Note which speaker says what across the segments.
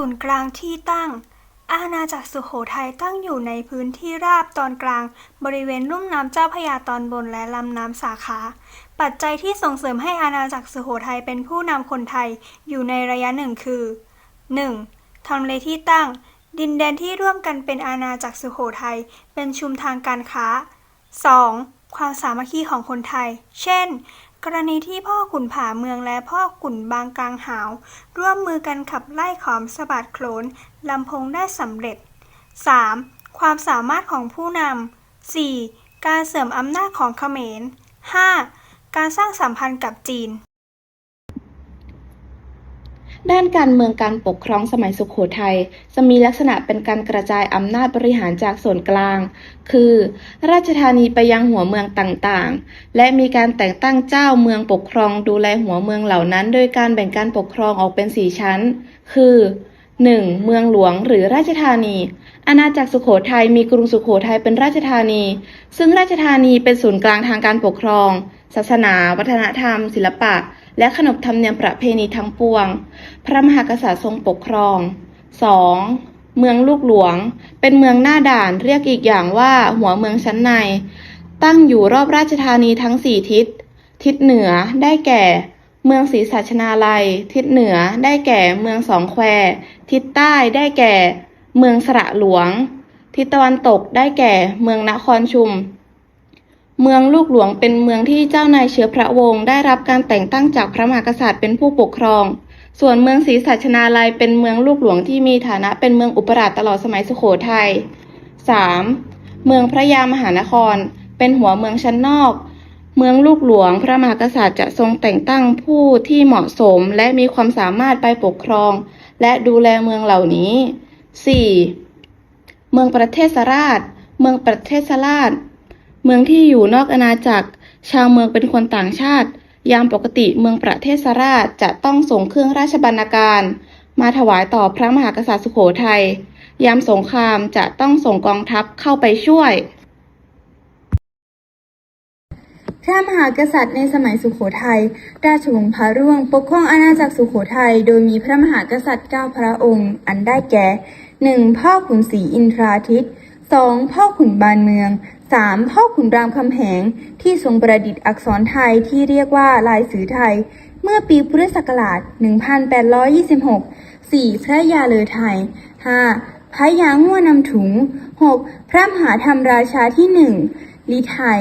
Speaker 1: ศูนย์กลางที่ตั้ง อาณาจักรสุโขทัยตั้งอยู่ในพื้นที่ราบตอนกลาง บริเวณลุ่มน้ำเจ้าพระยาตอนบนและลำน้ำสาขา ปัจจัยที่ส่งเสริมให้อาณาจักรสุโขทัยเป็นผู้นำคนไทยอยู่ในระยะหนึ่งคือ 1. ทำเลที่ตั้ง ดินแดนที่ร่วมกันเป็นอาณาจักรสุโขทัยเป็นชุมทางการค้า 2. ความสามัคคีของคนไทย เช่น กรณีที่พ่อขุนผาเมืองและพ่อขุนบางกลางหาว ร่วมมือกันขับไล่ขอมสะบัดโคลนลำพงได้สำเร็จ 3. ความสามารถของผู้นำ 4. การเสริมอำนาจของเขมร 5. การสร้างสัมพันธ์กับจีน
Speaker 2: ด้านการเมืองการปกครองสมัยสุขโขทัยจะมีลักษณะเป็นการกระจายอำนาจบริหารจากส่วนกลาง คือ ราชธานีไปยังหัวเมืองต่างๆ และมีการแต่งตั้งเจ้าเมืองปกครองดูแลหัวเมืองเหล่านั้น โดยการแบ่งการปกครองออกเป็นสี่ชั้น คือ 1. เมืองหลวงหรือราชธานี อาณาจักรสุโขทัยมีกรุงสุโขทัยเป็นราชธานี ซึ่งราชธานีเป็นศูนย์กลางทางการปกครอง ศาสนา วัฒนธรรม ศิลปะ และขนบธรรมเนียมประเพณีทั้งปวง พระมหากษัตริย์ทรงปกครอง 2. เมืองลูกหลวง เป็นเมืองหน้าด่านเรียกอีกอย่างว่าหัวเมืองชั้นใน ตั้งอยู่รอบราชธานีทั้งสี่ทิศ ทิศเหนือได้แก่ เมืองศรีสัชนาลัย ทิศเหนือได้แก่เมืองสองแคว ทิศใต้ได้แก่ เมืองสระหลวง ทิศตะวันตกได้แก่ เมืองนครชุม เมืองลูกหลวงเป็นเมืองที่เจ้านายเชื้อพระวงศ์ได้รับการแต่งตั้งจากพระมหากษัตริย์เป็นผู้ปกครอง ส่วนเมืองศรีสัชนาลัยเป็นเมืองลูกหลวงที่มีฐานะเป็นเมืองอุปราชตลอดสมัยสุโขทัย 3. เมืองพระยามหานคร เป็นหัวเมืองชั้นนอก เมืองลูกหลวง พระมหากษัตริย์จะทรงแต่งตั้งผู้ที่เหมาะสมและมีความสามารถไปปกครอง และดูแลเมืองเหล่านี้ 4. เมืองประเทศราช เมืองประเทศราช เมืองที่อยู่นอกอาณาจักร ชาวเมืองเป็นคนต่างชาติ ยามปกติเมืองประเทศสราชจะต้องส่งเครื่องราชบรรณาการ มาถวายต่อพระมหากษัตริย์สุโขทัย ยามสงครามจะต้องส่งกองทัพเข้าไปช่วย
Speaker 3: พระมหากษัตริย์ในสมัยสุขโขทัย ราชวงศ์พระร่วง ปกครองอาณาจักรสุขโขทัย โดยมีพระมหากษัตริย์เก้าพระองค์ อันได้แก่ 1. พ่อขุนศรีอินทราทิตย์ 2. พ่อขุนบานเมือง 3. พ่อขุนรามคำแหงที่ทรงประดิษฐ์อักษรไทยที่เรียกว่าลายสือไทย เมื่อปีพุทธศักราช 1826 4. พระยาเลอไทย 5. พระยาง่วนำถุง 6. พระมหาธรรมราชาที่หนึ่งลิไทย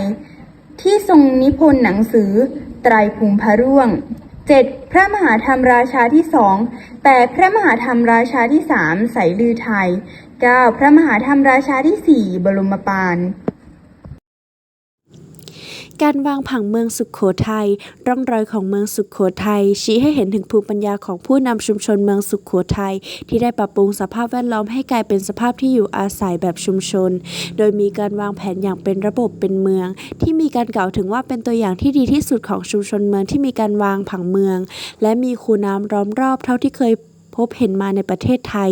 Speaker 3: ที่ทรงนิพนธ์หนังสือ ไตรภูมิพระร่วง 7. พระมหาธรรมราชาที่สองแปดพระมหาธรรมราชาที่สามใสลือไทย 9. พระมหาธรรมราชาที่สี่บรมปาน
Speaker 4: การวางผังเมืองสุขโขทัยร่องรอยของเมืองสุขโขทัยชี้ให้เห็นถึงภูมิปัญญาของผู้นำชุมชนเมืองสุขโขทัยที่ได้ปรับปรุงสภาพแวดล้อมให้กลายเป็นสภาพที่อยู่อาศัยแบบชุมชน โดยมีการวางแผนอย่างเป็นระบบเป็นเมือง ที่มีการกล่าวถึงว่าเป็นตัวอย่างที่ดีที่สุดของชุมชนเมืองที่มีการวางผังเมือง และมีคูน้ำล้อมรอบเท่าที่เคย พบเห็นมาในประเทศไทย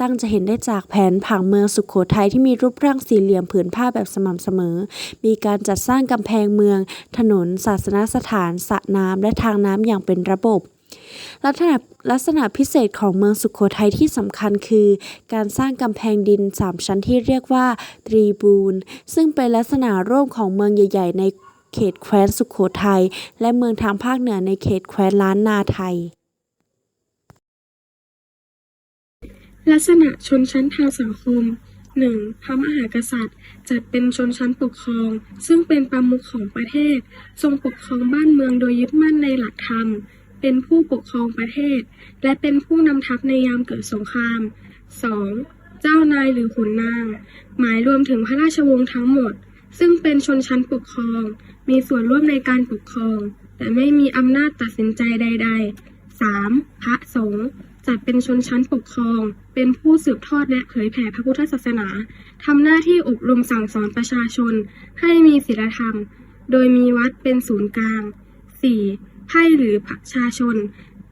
Speaker 4: ตั้งจะเห็นได้จากแผนผังเมืองสุขโขทัยที่มีรูปร่างสี่เหลี่ยมผืนผ้าแบบสม่ำเสมอ มีการจัดสร้างกำแพงเมือง ถนน ศาสนสถานสระน้ำและทางน้ำอย่างเป็นระบบลักษณะลักษณะพิเศษของเมืองสุขโขทัยที่สำคัญคือ การสร้างกำแพงดิน3ชั้นที่เรียกว่าตรีบูนซึ่งเป็นลักษณะร่วมของเมืองใหญ่ ๆ ในเขตแคว้นสุขโขทัยและเมืองทางภาคเหนือในเขตแคว้นล้านนาไทย
Speaker 5: ลักษณะชนชั้นทางสังคม 1. พระมหากษัตริย์ จัดเป็นชนชั้นปกครอง ซึ่งเป็นประมุขของประเทศ ทรงปกครองบ้านเมืองโดยยึดมั่นในหลักธรรม เป็นผู้ปกครองประเทศ และเป็นผู้นำทัพในยามเกิดสงคราม 2. เจ้านายหรือขุนนาง หมายรวมถึงพระราชวงศ์ทั้งหมด ซึ่งเป็นชนชั้นปกครอง มีส่วนร่วมในการปกครอง แต่ไม่มีอำนาจตัดสินใจใด ๆ 3. พระสงฆ์ จัดเป็นชนชั้นปกครอง เป็นผู้สืบทอดและเผยแผ่พระพุทธศาสนา ทำหน้าที่อบรมสั่งสอนประชาชน ให้มีศีลธรรม โดยมีวัดเป็นศูนย์กลาง 4. ไพ่หรือประชาชน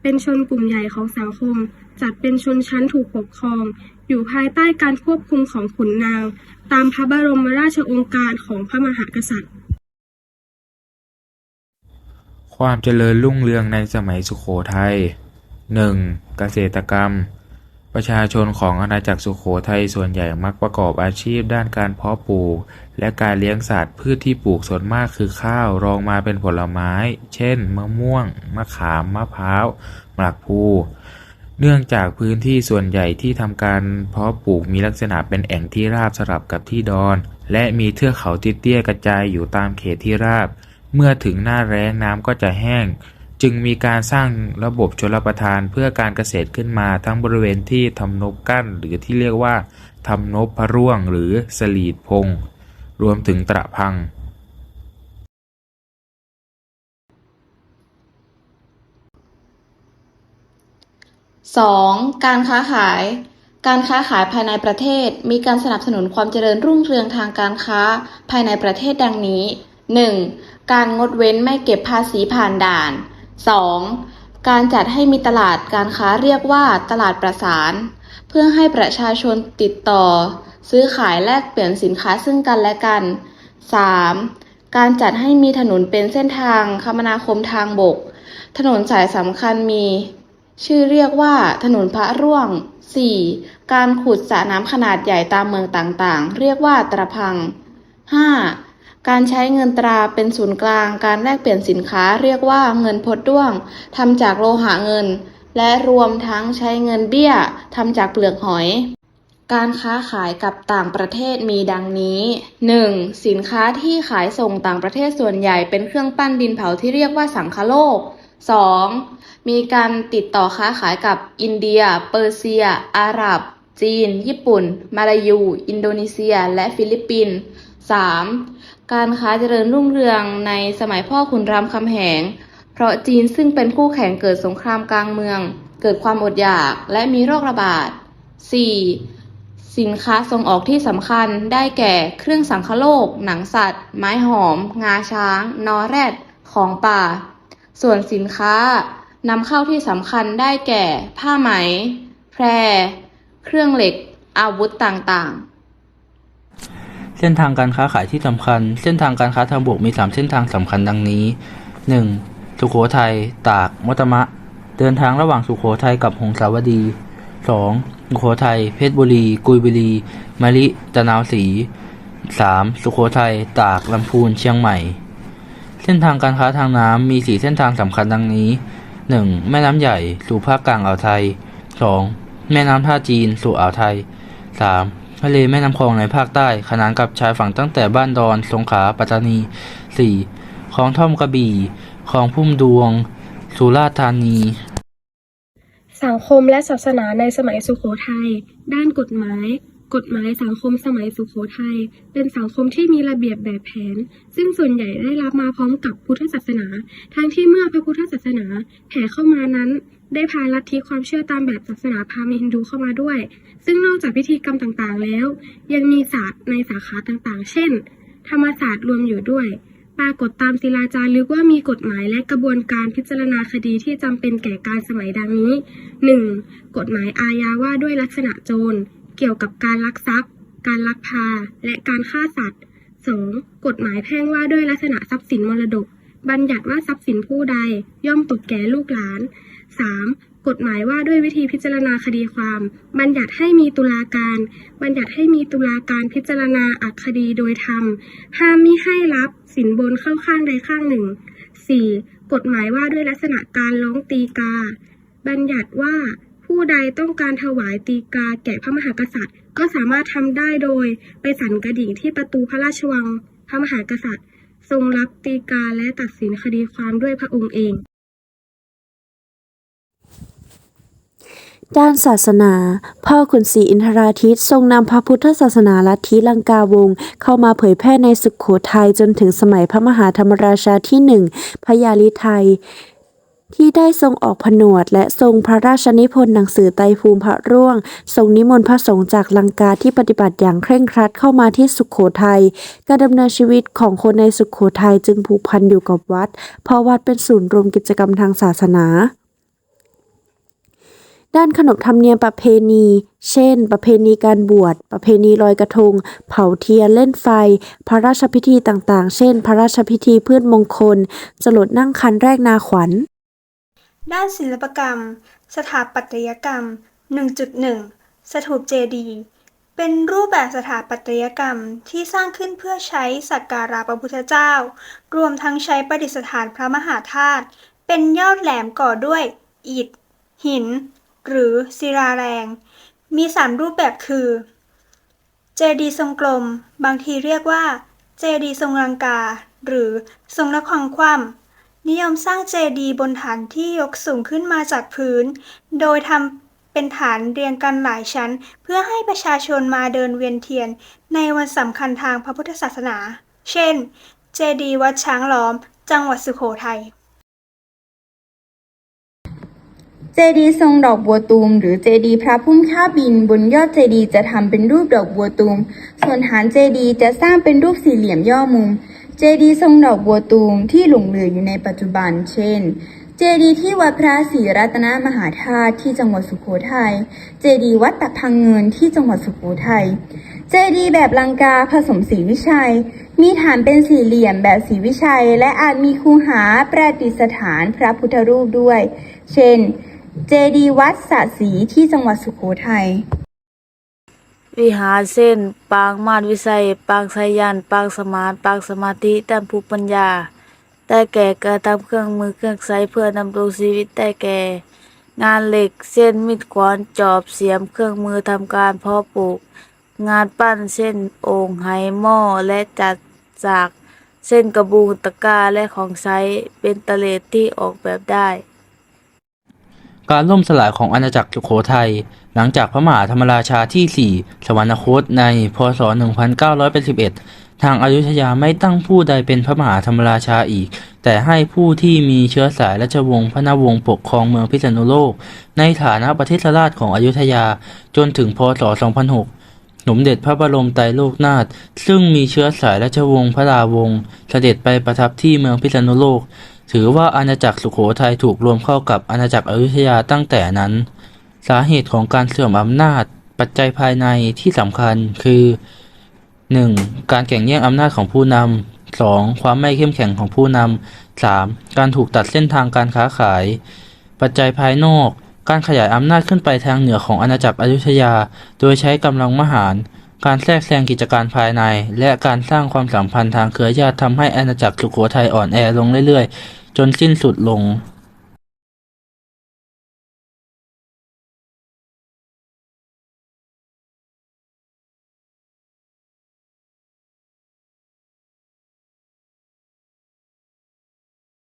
Speaker 5: เป็นชนกลุ่มใหญ่ของสังคม จัดเป็นชนชั้นถูกปกครอง อยู่ภายใต้การควบคุมของขุนนาง ตามพระบรมราชโองการของพระมหากษัตริย์
Speaker 6: ความเจริญรุ่งเรืองในสมัยสุโขทัย 1. เกษตรกรรม ประชาชนของอาณาจักรสุโขทัยส่วนใหญ่มักประกอบอาชีพด้านการเพาะปลูก และการเลี้ยงสัตว์พืชที่ปลูกส่วนมากคือข้าวรองมาเป็นผลไม้ เช่น มะม่วง มะขาม มะพร้าวหมากพลูเนื่องจากพื้นที่ส่วนใหญ่ที่ทำการเพาะปลูกมีลักษณะเป็นแอ่งที่ราบสลับกับที่ดอน และมีเทือกเขาเตี้ยๆกระจายอยู่ตามเขตที่ราบ เมื่อถึงหน้าแล้งน้ำก็จะแห้ง จึงมีการสร้างระบบชลประทานเพื่อการเกษตรขึ้นมาทั้งบริเวณที่ทำนบกั้น หรือที่เรียกว่าทำนบพระร่วงหรือสลีดพง รวมถึงตระพัง
Speaker 2: 2. การค้าขาย การค้าขายภายในประเทศมีการสนับสนุนความเจริญรุ่งเรืองทางการค้าภายในประเทศดังนี้ 1. การงดเว้นไม่เก็บภาษีผ่านด่าน 2. การจัดให้มีตลาดการค้าเรียกว่าตลาดประสาน เพื่อให้ประชาชนติดต่อ ซื้อขายแลกเปลี่ยนสินค้าซึ่งกันและกัน 3. การจัดให้มีถนนเป็นเส้นทางคมนาคมทางบก ถนนสายสำคัญมี ชื่อเรียกว่าถนนพระร่วง 4. การขุดสระน้ำขนาดใหญ่ตามเมืองต่างๆ เรียกว่าตระพัง 5. การใช้เงินตราเป็นศูนย์กลาง การแลกเปลี่ยนสินค้าเรียกว่าเงินพดด้วงทำจากโลหะเงิน และรวมทั้งใช้เงินเบี้ยทำจากเปลือกหอย การค้าขายกับต่างประเทศมีดังนี้ 1. สินค้าที่ขายส่งต่างประเทศส่วนใหญ่เป็นเครื่องปั้นดินเผาที่เรียกว่าสังคโลก 2. มีการติดต่อค้าขายกับอินเดีย เปอร์เซีย อาหรับ จีน ญี่ปุ่น มาลายู อินโดนีเซีย และฟิลิปปินส์ 3. การค้าเจริญรุ่งเรืองในสมัยพ่อขุนรามคำแหง เพราะจีนซึ่งเป็นคู่แข่งเกิดสงครามกลางเมือง เกิดความอดอยากและมีโรคระบาด 4. สินค้าส่งออกที่สำคัญได้แก่เครื่องสังคโลก หนังสัตว์ ไม้หอม งาช้าง นอแรด ของป่า ส่วนสินค้านำเข้าที่สำคัญได้แก่ ผ้าไหม แพร เครื่องเหล็ก อาวุธต่างๆ
Speaker 7: ส้นทางการค้าขายที่สำคัญ เส้นทางการค้าทางบกมี 3 เส้นทางสำคัญดังนี้ 1. สุโขทัย ตาก มัตมะ เดินทางระหว่างสุโขทัยกับหงสาวดี 2. สุโขทัย เพชรบุรี กุยบุรี มะลิ ตะนาวศรี 3. สุโขทัย ตาก ลำพูน เชียงใหม่ เส้นทางการค้าทางน้ำมี 4 เส้นทางสำคัญดังนี้ 1. แม่น้ำใหญ่สู่ภาคกลางอ่าวไทย 2. แม่น้ำท่าจีนสู่อ่าวไทย 3. ทะเลแม่น้ำคลองในภาคใต้ ขนานกับชายฝั่งตั้งแต่บ้านดอน สงขลา ปัตตานี 4. คลองท่อมกระบี่ คลองพุ่มดวง สุราษฎร์ธานี
Speaker 5: สังคมและศาสนาในสมัยสุโขทัย ด้านกฎหมาย กฎหมายสังคมสมัยสุโขทัยเป็นสังคมที่มีระเบียบแบบแผน ซึ่งส่วนใหญ่ได้รับมาพร้อมกับพุทธศาสนา ทั้งที่เมื่อพระพุทธศาสนาแผ่เข้ามานั้น ได้พาลัทธิความเชื่อตามแบบศาสนาพราหมณ์ฮินดูเข้ามาด้วย ซึ่งนอกจากพิธีกรรมต่างๆแล้ว ยังมีศาสตร์ในสาขาต่างๆ เช่น ธรรมศาสตร์รวมอยู่ด้วยปรากฏตามศิลาจารึกว่ามีกฎหมายและกระบวนการพิจารณาคดีที่จำเป็นแก่การสมัยดังนี้ 1. กฎหมายอาญาว่าด้วยลักษณะโจร เกี่ยวกับการลักทรัพย์ การลักพา และการฆ่าสัตว์ 2. กฎหมายแพ่งว่าด้วยลักษณะทรัพย์สินมรดก บัญญัติว่าทรัพย์สินผู้ใดย่อมตกแก่ลูกหลาน 3. กฎหมายว่าด้วยวิธีพิจารณาคดีความ บัญญัติให้มีตุลาการ บัญญัติให้มีตุลาการพิจารณาอักคดีโดยธรรม ห้ามมิให้รับสินบนเข้าข้างใดข้างหนึ่ง 4. กฎหมายว่าด้วยลักษณะการร้องตีกา บัญญัติว่า ผู้ใดต้องการถวายตีกาแก่พระมหากษัตริย์ ก็สามารถทำได้โดยไปสั่นกระดิ่งที่ประตูพระราชวัง พระมหากษัตริย์ ทรงรับตีกาและตัดสินคดีความด้วยพระองค์เอง
Speaker 4: ด้านศาสนา พ่อขุนศรีอินทราทิตทรงนำพระพุทธศาสนาลัทธิลังกาวงศ์เข้ามาเผยแพร่ในสุขโขทัยจนถึงสมัยพระมหาธรรมราชาที่หนึ่งพญาลิไทย ที่ได้ทรงออกผนวด และทรงพระราชนิพนธ์หนังสือไตภูมิพระร่วง ทรงนิมนต์พระสงฆ์จากลังกาที่ปฏิบัติอย่างเคร่งครัดเข้ามาที่สุขโขทัยการดำเนินชีวิตของคนในสุขโขทัยจึงผูกพันอยู่กับวัด เพราะวัดเป็นศูนย์รวมกิจกรรมทางศาสนาด้านขนบธรรมเนียมประเพณี เช่น ประเพณีการบวช ประเพณีลอยกระทง เผาเทียน เล่นไฟ พระราชพิธีต่างๆ เช่น พระราชพิธีพืชมงคล จรดนั่งคันแรกนาขวัญ
Speaker 1: ด้านศิลปกรรม สถาปัตยกรรม 1.1 สถูปเจดีย์เป็นรูปแบบสถาปัตยกรรมที่สร้างขึ้นเพื่อใช้สักการะพระพุทธเจ้า รวมทั้งใช้ประดิษฐานพระมหาธาตุเป็นยอดแหลมก่อด้วยอิฐ หิน หรือศิลาแรง มีสามรูปแบบคือ เจดีย์ทรงกลม บางทีเรียกว่า เจดีย์ทรงลังกา หรือทรงนครคว่ำ นิยมสร้างเจดีย์บนฐานที่ยกสูงขึ้นมาจากพื้น โดยทำเป็นฐานเรียงกันหลายชั้น เพื่อให้ประชาชนมาเดินเวียนเทียน ในวันสำคัญทางพระพุทธศาสนา เช่น เจดีย์วัดช้างล้อม จังหวัดสุโขทัย
Speaker 3: เจดีย์ทรงดอกบัวตูม หรือเจดีย์พระพุ่มข้าบิน บนยอดเจดีย์จะทำเป็นรูปดอกบัวตูม ส่วนฐานเจดีย์จะสร้างเป็นรูปสี่เหลี่ยมย่อมุม เจดีย์ทรงดอกบัวตูมที่หลงเหลืออยู่ในปัจจุบัน เช่น เจดีย์ที่วัดพระศรีรัตนมหาธาตุที่จังหวัดสุโขทัย เจดีย์วัดตะพังเงินที่จังหวัดสุโขทัย เจดีย์แบบลังกาผสมสีวิชัย มีฐานเป็นสี่เหลี่ยมแบบสีวิชัย และอาจมีคูหาประดิษฐานพระพุทธรูปด้วย เช่น เจดีย์วัดสะสีที่จังหวัดสุโขทัย
Speaker 8: วิหารเส้น ปางมาดวิสัย ปางไสยันปางสมานปางสมาธิด้านภูปัญญาได้แก่การทำเครื่องมือเครื่องใช้เพื่อดำรงชีวิตได้แก่ งานเหล็กเส้นมิดขวานจอบเสียมเครื่องมือทำการเพาะปลูก งานปั้นเส้นโอ่งไหหม้อและจัดจากเส้นกระบุงตะกร้าและของใช้เป็นตะเลดที่ออกแบบได้
Speaker 7: การล่มสลายของอาณาจักรสุโขทัยหลังจากพระมหาธรรมราชาที่ 4 สวรรคตในพศ 1981 ทางอายุทยาไม่ตั้งผู้ใดเป็นพระมหาธรรมราชาอีก แต่ให้ผู้ที่มีเชื้อสายราชวงศ์พระนวงศ์ปกครองเมืองพิษณุโลก ในฐานะประเทศราชของอยุธยาจนถึงพศ 2006สมเด็จพระบรมไตรโลกนาถซึ่งมีเชื้อสายราชวงศ์พระราวงศ์เสด็จไปประทับที่เมืองพิษณุโลก ถือว่าอาณาจักรสุโขทัยถูกรวมเข้ากับอาณาจักรอยุธยาตั้งแต่นั้น สาเหตุของการเสื่อมอำนาจปัจจัยภายในที่สำคัญคือ 1. การแข่งแย่งอำนาจของผู้นำ 2. ความไม่เข้มแข็งของผู้นำ 3. การถูกตัดเส้นทางการค้าขาย ปัจจัยภายนอก การขยายอำนาจขึ้นไปทางเหนือของอาณาจักรอยุธยา โดยใช้กำลังมหาร การแทรกแซงกิจการภายใน และการสร้างความสัมพันธ์ทางเครือญาติทำให้อาณาจักรสุโขทัยอ่อนแอลงเรื่อยๆ จนสิ้นสุดลง